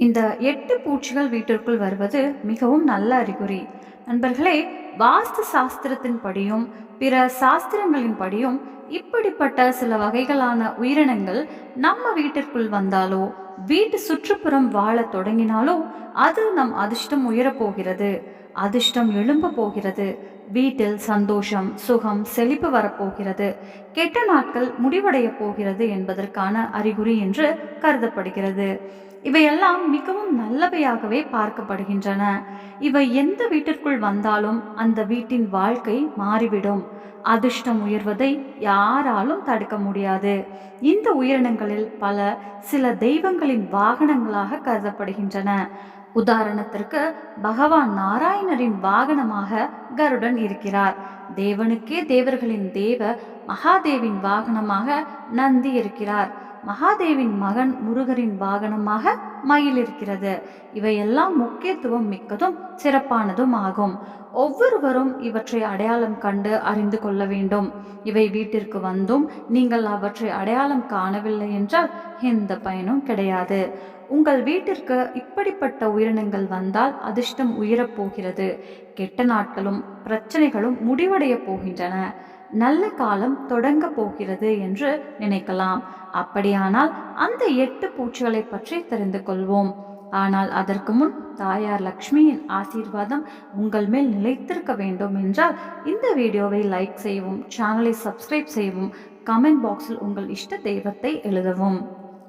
இந்த எட்டு பூச்சிகள் வீட்டிற்குள் வருவது மிகவும் நல்ல அறிகுறி. நண்பர்களே வாஸ்து சாஸ்திரத்தின் படியும் பிற சாஸ்திரங்களின் படியும் இப்படிப்பட்ட சில வகைகளான உயிரினங்கள் நம்ம வீட்டிற்குள் வந்தாலோ வீட்டு சுற்றுப்புறம் வாழத் தொடங்கினாலோ அது நம் அதிர்ஷ்டம் உயரப் போகிறது அதிர்ஷ்டம் எழும்ப போகிறது. வீட்டில் சந்தோஷம் சுகம் செழிப்பு வரப்போகிறது. கெட்ட நாட்கள் முடிவடைய போகிறது என்பதற்கான அறிகுறி என்று கருதப்படுகிறது. இவையெல்லாம் மிகவும் நல்லவையாகவே பார்க்கப்படுகின்றன. இவை எந்த வீட்டிற்குள் வந்தாலும் அந்த வீட்டின் வாழ்க்கை மாறிவிடும். அதிர்ஷ்டம் உயர்வதை யாராலும் தடுக்க முடியாது. இந்த உயிரினங்களில் பல சில தெய்வங்களின் வாகனங்களாக கருதப்படுகின்றன. உதாரணத்திற்கு பகவான் நாராயணரின் வாகனமாக கருடன் இருக்கிறார். தேவனுக்கே தேவர்களின் தேவ மகாதேவின் வாகனமாக நந்தி இருக்கிறார். மகாதேவின் மகன் முருகரின் வாகனமாக மயில் இருக்கிறது இவையெல்லாம் முக்கியத்துவம் மிக்கதும் சிறப்பானதும் ஆகும். ஒவ்வொருவரும் இவற்றை அடையாளம் கண்டு அறிந்து கொள்ள வேண்டும். இவை வீட்டிற்கு வந்தும் நீங்கள் அவற்றை அடையாளம் காணவில்லை என்றால் எந்த பயனும் கிடையாது. உங்கள் வீட்டிற்கு இப்படிப்பட்ட உயிரினங்கள் வந்தால் அதிர்ஷ்டம் உயரப் போகிறது. கெட்ட நாட்களும் பிரச்சனைகளும் முடிவடைய போகின்றன. நல்ல காலம் தொடங்க போகிறது என்று நினைக்கலாம். அப்படியானால் அந்த எட்டு பூச்சிகளை பற்றி தெரிந்து கொள்வோம். ஆனால் அதற்கு முன் தாயார் லக்ஷ்மியின் ஆசீர்வாதம் உங்கள் மேல் நிலைத்திருக்க வேண்டும் என்றால் இந்த வீடியோவை லைக் செய்யவும் சேனலை சப்ஸ்கிரைப் செய்யவும் கமெண்ட் பாக்ஸில் உங்கள் இஷ்ட தெய்வத்தை எழுதவும்.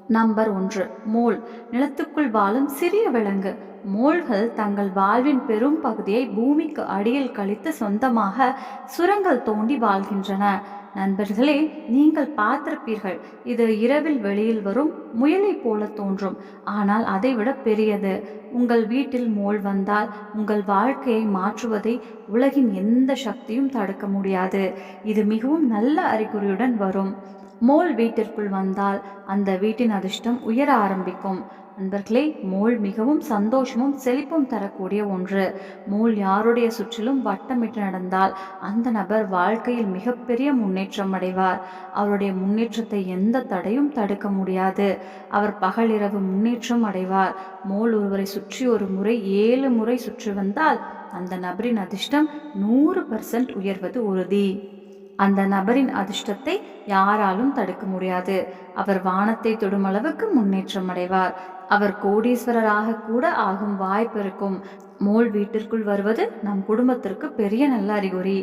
நம்பர் ஒன்று மோல். நிலத்துக்குள் வாழும் சிறிய விலங்கு. மோல்கள் தங்கள் வாழ்வின் பெரும் பகுதியை பூமிக்கு அடியில் கழித்து சொந்தமாக சுரங்கள் தோண்டி வாழ்கின்றன. நண்பர்களே நீங்கள் பார்த்திருப்பீர்கள் இது இரவில் வெளியில் வரும் முயலை போல தோன்றும். ஆனால் அதைவிட பெரியது. உங்கள் வீட்டில் மோல் வந்தால் உங்கள் வாழ்க்கையை மாற்றுவதை உலகின் எந்த சக்தியும் தடுக்க முடியாது. இது மிகவும் நல்ல அறிகுறியுடன் வரும். மோல் வீட்டிற்குள் வந்தால் அந்த வீட்டின் அதிர்ஷ்டம் உயர ஆரம்பிக்கும். நண்பர்களே மோல் மிகவும் சந்தோஷமும் செழிப்பும் தரக்கூடிய ஒன்று. மோல் யாருடைய சுற்றிலும் வட்டமிட்டு நடந்தால் அந்த நபர் வாழ்க்கையில் மிகப்பெரிய முன்னேற்றம் அடைவார். அவருடைய முன்னேற்றத்தை எந்த தடையும் தடுக்க முடியாது. அவர் பகலிரவு முன்னேற்றம் அடைவார். மோல் ஒருவரை சுற்றி ஒரு முறை ஏழு முறை சுற்றி வந்தால் அந்த நபரின் அதிர்ஷ்டம் நூறு பர்சன்ட் உயர்வது உறுதி. அந்த நபரின் அதிர்ஷ்டத்தை யாராலும் தடுக்க முடியாது. அவர் வானத்தை தொடும் அளவுக்கு முன்னேற்றம் அடைவார். அவர் கோடீஸ்வரராக கூட ஆகும் வாய்ப்பு இருக்கும். மோல் வீட்டிற்குள் வருவது நம் குடும்பத்திற்கு பெரிய நல்ல அறிகுறி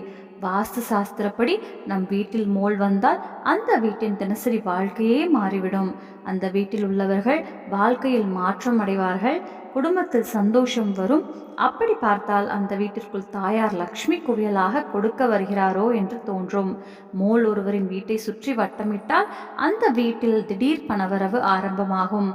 வாஸ்து சாஸ்திரப்படி நம் வீட்டில் மோல் வந்தால் அந்த வீட்டின் தினசரி வாழ்க்கையே மாறிவிடும். அந்த வீட்டில் உள்ளவர்கள் வாழ்க்கையில் மாற்றம் அடைவார்கள். குடும்பத்தில் சந்தோஷம் வரும். அப்படி பார்த்தால் அந்த வீட்டிற்குள் தாயார் லக்ஷ்மி குவியலாக கொடுக்க வருகிறாரோ என்று தோன்றும். மோல் ஒருவரின் வீட்டை சுற்றி வட்டமிட்டால் அந்த வீட்டில் திடீர் பணவரவு ஆரம்பமாகும்.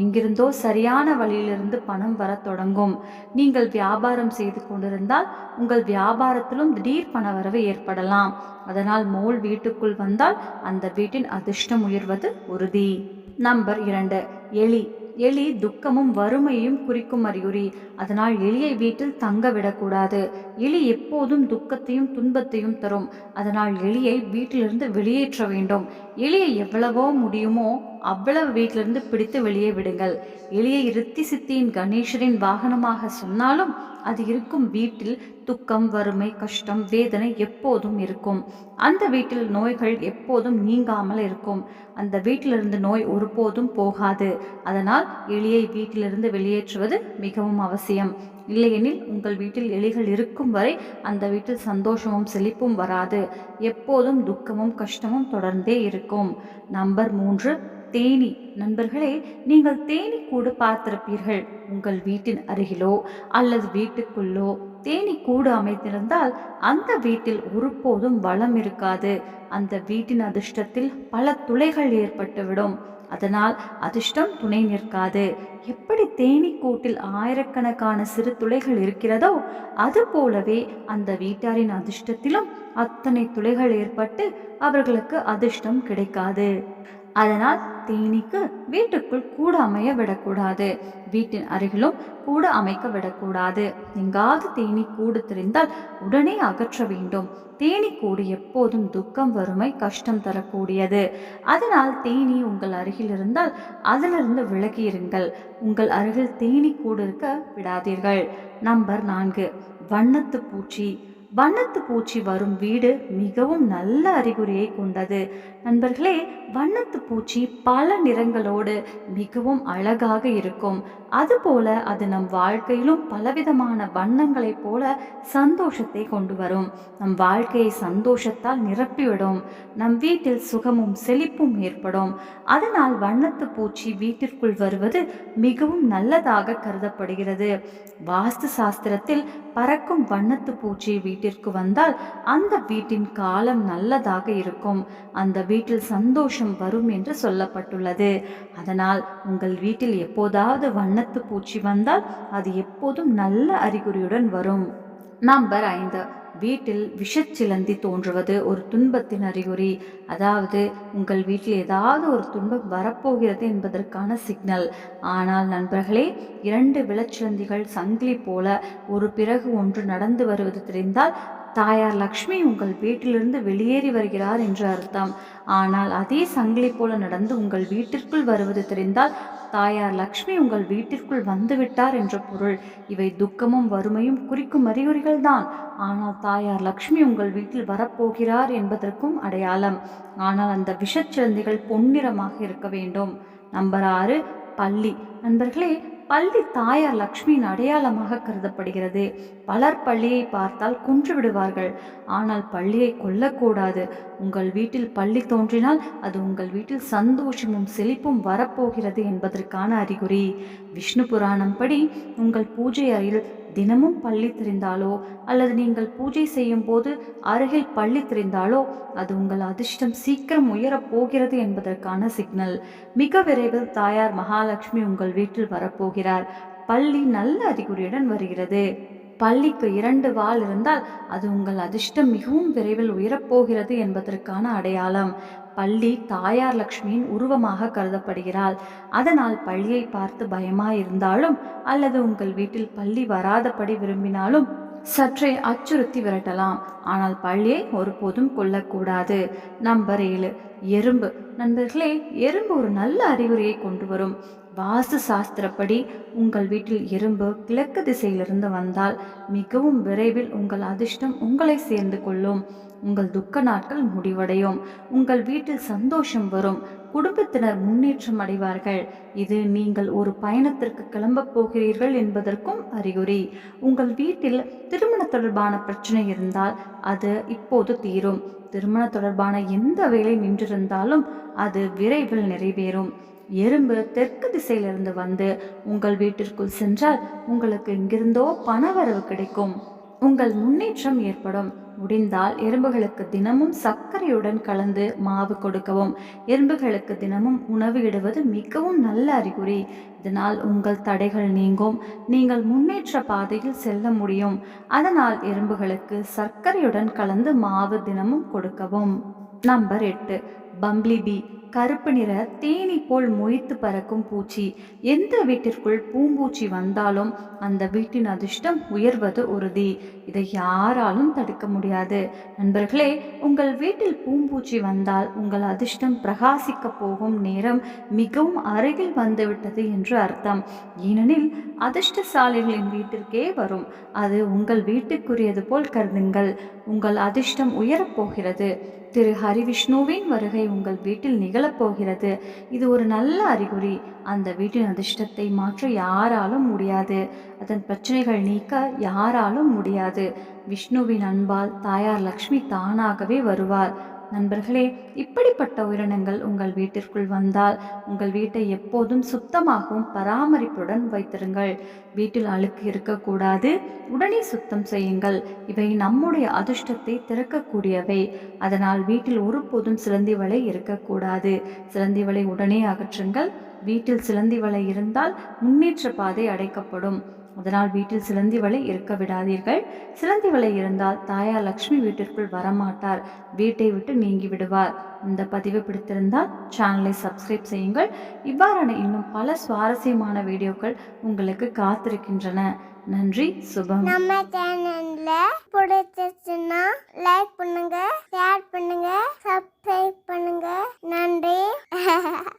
எங்கிருந்தோ சரியான வழியிலிருந்து பணம் வர தொடங்கும். நீங்கள் நீங்கள் வியாபாரம் செய்து கொண்டிருந்தால் உங்கள் வியாபாரத்திலும் திடீர் பணவரவு ஏற்படலாம். அதனால் மோல் வீட்டுக்குள் வந்தால் அந்த வீட்டின் அதிர்ஷ்டம் உயர்வது உறுதி. நம்பர் இரண்டு. எலி. எலி துக்கமும் வறுமையும் குறிக்கும் அறிகுறி. அதனால் எலியை வீட்டில் தங்க விடக்கூடாது. எலி எப்போதும் துக்கத்தையும் துன்பத்தையும் தரும். அதனால் எலியை வீட்டிலிருந்து வெளியேற்ற வேண்டும். எலியை எவ்வளவோ முடியுமோ அவ்வளவு வீட்டிலிருந்து பிடித்து வெளியே விடுங்கள். எலியை இருத்தி சித்தியின் கணேசரின் வாகனமாக சொன்னாலும் அது இருக்கும் வீட்டில் துக்கம் வறுமை கஷ்டம் வேதனை எப்போதும் இருக்கும். அந்த வீட்டில் நோய்கள் எப்போதும் நீங்காமல் இருக்கும். அந்த வீட்டிலிருந்து நோய் ஒருபோதும் போகாது. அதனால் எலியை வீட்டிலிருந்து வெளியேற்றுவது மிகவும் அவசியம். இல்லையெனில் உங்கள் வீட்டில் எலிகள் இருக்கும் வரை அந்த வீட்டில் சந்தோஷமும் செழிப்பும் வராது. எப்போதும் துக்கமும் கஷ்டமும் தொடர்ந்தே இருக்கும். நம்பர் மூன்று தேனி. நண்பர்களே நீங்கள் தேனி கூடு பார்த்திருப்பீர்கள். உங்கள் வீட்டின் அருகிலோ அல்லது வீட்டுக்குள்ளோ தேனி கூடு அமைத்திருந்தால் அந்த வீட்டில் ஒருபோதும் வளம் இருக்காது. அந்த வீட்டின் அதிர்ஷ்டத்தில் பல துளைகள் ஏற்பட்டுவிடும். அதனால் அதிர்ஷ்டம் துணை நிற்காது. எப்படி தேனி கூட்டில் ஆயிரக்கணக்கான சிறு துளைகள் இருக்கிறதோ அது போலவே அந்த வீட்டாரின் அதிர்ஷ்டத்திலும் அத்தனை துளைகள் ஏற்பட்டு அவர்களுக்கு அதிர்ஷ்டம் கிடைக்காது. அதனால் தேனீக்கு வீட்டுக்குள் கூட அமைய விடக்கூடாது. வீட்டின் அருகிலும் கூட அமைக்க விடக்கூடாது. எங்காவது தேனீ கூடு தெரிந்தால் உடனே அகற்ற வேண்டும். தேனீ கூடு எப்போதும் துக்கம் வறுமை கஷ்டம் தரக்கூடியது. அதனால் தேனீ உங்கள் அருகில் இருந்தால் அதிலிருந்து விலகி இருங்கள் உங்கள் அருகில் தேனீ கூடு இருக்க விடாதீர்கள். நம்பர் நான்கு. வண்ணத்து பூச்சி. வண்ணத்து பூச்சி வரும் வீடு மிகவும் நல்ல அறிகுறியை கொண்டது. நண்பர்களே வண்ணத்து பூச்சி பல நிறங்களோடு மிகவும் அழகாக இருக்கும். அதுபோல அது நம் வாழ்க்கையிலும் பலவிதமான வண்ணங்களைப் போல சந்தோஷத்தை கொண்டு வரும். நம் வாழ்க்கையை சந்தோஷத்தால் நிரப்பிவிடும். நம் வீட்டில் சுகமும் செழிப்பும் ஏற்படும். அதனால் வண்ணத்து பூச்சி வீட்டிற்குள் வருவது மிகவும் நல்லதாக கருதப்படுகிறது. வாஸ்து சாஸ்திரத்தில் பறக்கும் வண்ணத்து பூச்சி வீட்டிற்கு வந்தால் அந்த வீட்டின் காலம் நல்லதாக இருக்கும். அந்த வீட்டில் சந்தோஷம் வரும் என்று சொல்லப்பட்டுள்ளது. அதனால் உங்கள் வீட்டில் எப்போதாவது வண்ணத்து பூச்சி வந்தால் அது எப்போதும் நல்ல அறிகுறியுடன் வரும். நம்பர் ஐந்து. வீட்டில் விஷச்சிலந்தி தோன்றுவது ஒரு துன்பத்தின் அறிகுறி. அதாவது உங்கள் வீட்டில் ஏதாவது ஒரு துன்பம் வரப்போகிறது என்பதற்கான சிக்னல். ஆனால் நண்பர்களே இரண்டு விளச்சிலந்திகள் சங்கிலி போல ஒரு பிறகு ஒன்று நடந்து வருவது தெரிந்தால் தாயார் லக்ஷ்மி உங்கள் வீட்டிலிருந்து வெளியேறி வருகிறார் என்று அர்த்தம். ஆனால் அதே சங்கிலி போல நடந்து உங்கள் வீட்டிற்குள் வருவது தெரிந்தால் தாயார் லக்ஷ்மி உங்கள் வீட்டிற்குள் வந்துவிட்டார் என்ற பொருள். இவை துக்கமும் வறுமையும் குறிக்கும் அறிகுறிகள் தான் ஆனால் தாயார் லக்ஷ்மி உங்கள் வீட்டில் வரப்போகிறார் என்பதற்கும் அடையாளம். ஆனால் அந்த விஷச்சிலந்திகள் பொன்னிறமாக இருக்க வேண்டும். நம்பர் ஆறு பள்ளி. நண்பர்களே பள்ளி தாயார் லக்ஷ்மியின் அடையாளமாக கருதப்படுகிறது. பலர் பள்ளியை பார்த்தால் கொன்று விடுவார்கள். ஆனால் பள்ளியை கொல்லக்கூடாது. உங்கள் வீட்டில் பள்ளி தோன்றினால் அது உங்கள் வீட்டில் சந்தோஷமும் செழிப்பும் வரப்போகிறது என்பதற்கான அறிகுறி. விஷ்ணு புராணம் படி உங்கள் பூஜை அறையில் தினமும் பள்ளி தெரிந்தாலோ அல்லது நீங்கள் பூஜை செய்யும் போது அருகில் பள்ளி தெரிந்தாலோ அது உங்கள் அதிர்ஷ்டம் சீக்கிரம் உயரப் போகிறது என்பதற்கான சிக்னல். மிக விரைவில் தாயார் மகாலட்சுமி உங்கள் வீட்டில் வரப்போகிறார். பள்ளி நல்ல அறிகுறியுடன் வருகிறது. பள்ளிக்கு இரண்டு வால் இருந்தால் அது உங்கள் அதிர்ஷ்டம் மிகவும் விரைவில் உயரப்போகிறது என்பதற்கான அடையாளம். பள்ளி தாயார் லக்ஷ்மியின் உருவமாக கருதப்படுகிறாள். அதனால் பள்ளியை பார்த்து பயமாயிருந்தாலும் அல்லது உங்கள் வீட்டில் பள்ளி வராதபடி விரும்பினாலும் சற்றே அச்சுறுத்தி விரட்டலாம். ஆனால் பள்ளியை ஒருபோதும் கொல்லக்கூடாது. நம்பர் ஏழு. எறும்பு. நண்பர்களே எறும்பு ஒரு நல்ல அறிகுறியை கொண்டு வரும். வாஸ்து சாஸ்திரப்படி உங்கள் வீட்டில் எறும்பு கிழக்கு திசையிலிருந்து வந்தால் மிகவும் விரைவில் உங்கள் அதிர்ஷ்டம் உங்களை சேர்ந்து கொள்ளும். உங்கள் துக்க நாட்கள் முடிவடையும். உங்கள் வீட்டில் சந்தோஷம் வரும். குடும்பத்தினர் முன்னேற்றம் அடைவார்கள். இது நீங்கள் ஒரு பயணத்திற்கு கிளம்பப் போகிறீர்கள் என்பதற்கும் அறிகுறி. உங்கள் வீட்டில் திருமண தொடர்பான பிரச்சனை இருந்தால் அது இப்போது தீரும். திருமண தொடர்பான எந்த வேலை நின்றிருந்தாலும் அது விரைவில் நிறைவேறும். எறும்பு தெற்கு திசையிலிருந்து வந்து உங்கள் வீட்டிற்குள் சென்றால் உங்களுக்கு இங்கிருந்தோ பணவரவு கிடைக்கும். உங்கள் முன்னேற்றம் ஏற்படும். முடிந்தால் எறும்புகளுக்கு தினமும் சர்க்கரையுடன் கலந்து மாவு கொடுக்கவும். எறும்புகளுக்கு தினமும் உணவு இடுவது மிகவும் நல்ல அறிகுறி. இதனால் உங்கள் தடைகள் நீங்கும். நீங்கள் முன்னேற்ற பாதையில் செல்ல முடியும். அதனால் எறும்புகளுக்கு சர்க்கரையுடன் கலந்து மாவு தினமும் கொடுக்கவும். நம்பர் எட்டு பம்ப்ளிபி கருப்பு நிற தேனி போல் மொய்த்து பறக்கும் பூச்சி. எந்த வீட்டிற்குள் பூம்பூச்சி வந்தாலும் அந்த வீட்டின் அதிர்ஷ்டம் உயர்வது உறுதி. இதை யாராலும் தடுக்க முடியாது. நண்பர்களே உங்கள் வீட்டில் பூம்பூச்சி வந்தால் உங்கள் அதிர்ஷ்டம் பிரகாசிக்க போகும் நேரம் மிகவும் அருகில் வந்துவிட்டது என்று அர்த்தம். ஏனெனில் அதிர்ஷ்டசாலிகளின் வீட்டிற்கே வரும். அது உங்கள் வீட்டுக்குரியது போல் கருதுங்கள். உங்கள் அதிர்ஷ்டம் உயரப்போகிறது திரு ஹரிவிஷ்ணுவின் வருகை உங்கள் வீட்டில் நிகழப்போகிறது. இது ஒரு நல்ல அறிகுறி. அந்த வீட்டின் அதிர்ஷ்டத்தை மாற்ற யாராலும் முடியாது. அதன் பிரச்சனைகள் நீக்க யாராலும் முடியாது. விஷ்ணுவின் அன்பால் தாயார் லக்ஷ்மி தானாகவே வருவார். நண்பர்களே இப்படிப்பட்ட உயிரினங்கள் உங்கள் வீட்டிற்குள் வந்தால் உங்கள் வீட்டை எப்போதும் சுத்தமாகவும் பராமரிப்புடன் வைத்திருங்கள். வீட்டில் அழுக்கு இருக்கக்கூடாது உடனே சுத்தம் செய்யுங்கள். இவை நம்முடைய அதிர்ஷ்டத்தை திறக்கக்கூடியவை. அதனால் வீட்டில் ஒருபோதும் சிலந்தி வலை இருக்கக்கூடாது. சிலந்தி வலை உடனே அகற்றுங்கள். வீட்டில் சிலந்தி வலை இருந்தால் முன்னேற்ற பாதை அடைக்கப்படும். அதனால் வீட்டில் சிலந்தி வலை இருக்க விடாதீர்கள். சிலந்தி வலை இருந்தால் தாயார் லக்ஷ்மி வீட்டிற்குள் வரமாட்டார். வீட்டை விட்டு நீங்கி விடுவார். இந்த பதிவு பிடித்திருந்தால் சேனலை சப்ஸ்கிரைப் செய்யுங்கள். இவ்வாறான இன்னும் பல சுவாரஸ்யமான வீடியோக்கள் உங்களுக்கு காத்திருக்கின்றன. நன்றி சுபம். நம்ம சேனல்ல பிடிச்சிருச்சுன்னா லைக் பண்ணுங்க ஷேர் பண்ணுங்க சப்ஸ்கிரைப் பண்ணுங்க. நன்றி.